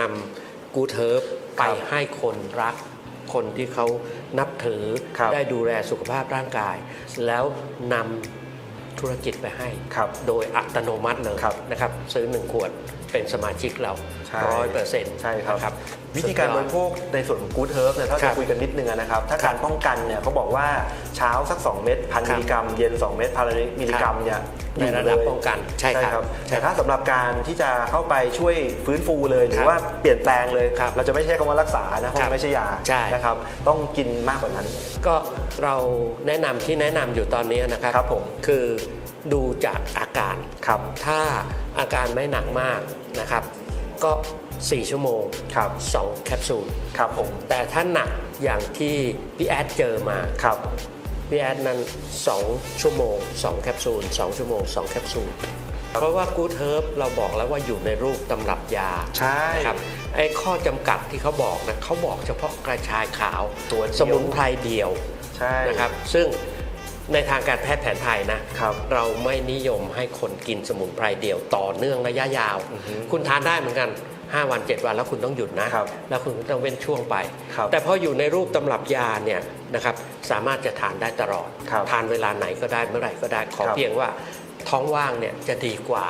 นำกูเทิร์ฟไปให้คนรัก คนที่เขานับถือครับได้ดูแลสุขภาพร่างกาย แล้วนำธุรกิจไปให้ครับโดยอัตโนมัติเลยครับนะครับ ซื้อหนึ่งขวดเป็นสมาชิกเราใช่ร้อยเปอร์เซ็นต์ใช่ครับนะครับวิธีการบริโภคในส่วนของกู๊ดเฮิร์บเนี่ยถ้าครัจะบคุยกันนิดนึงนะครับ ถ้าการป้องกันเนี่ยเขาบอกว่าเช้าสัก 2 เม็ดพันครับมิลลิกรัม เย็น 2 เม็ดพันมิลลิกรัมเนี่ยในระดับป้องกันใช่ครับแต่ถ้าสำหรับการที่จะเข้าไปช่วยฟื้นฟูเลยหรืครัอบว่าเปลี่ยนแปลงเลยครับเราจะไม่ใช่คำว่ารักษานะเพราะครัมับนไม่ใช่ยาใช่นะครับต้องกินมากกว่านั้น ก็เราแนะนำที่แนะนำอยู่ตอนนี้นะครับครับผมคือดูจากอาการครับถ้าอาการไม่หนักมากนะครับก็ 4 ชั่วโมงครับ2แคปซูลครับผมแต่ถ้าหนักอย่างที่พี่แอดเจอมาครับ พี่แอดนั้น 2 ชั่วโมง 2 แคปซูล 2 ชั่วโมง 2 แคปซูล เพราะว่ากู d เ e ิร์บเราบอกแล้วว่าอยู่ในรูปตำรับยาใช่ นะครับไอ้ข้อจำกัดที่เขาบอกนะเขาบอกเฉพาะกระชายขาวตัวเดียว สมุนไพรเดียวใช่นะครับซึ่งในทางการแพทย์แผนไทยนะ ครับ เราไม่นิยมให้คนกินสมุนไพรเดียวต่อเนื่องระยะยาวอือฮึคุณทานได้เหมือนกัน 5 วัน 7 วันแล้วคุณต้องหยุดนะครับแล้วคุณก็ต้องเว้นช่วงไปครับแต่พออยู่ในรูปตำรับยาเนี่ยนะครับสามารถจะทานได้ตลอดครับทานเวลาไหนก็ได้เมื่อไหร่ก็ได้ขอครับเพียงว่าท้องว่างเนี่ยจะดีกว่า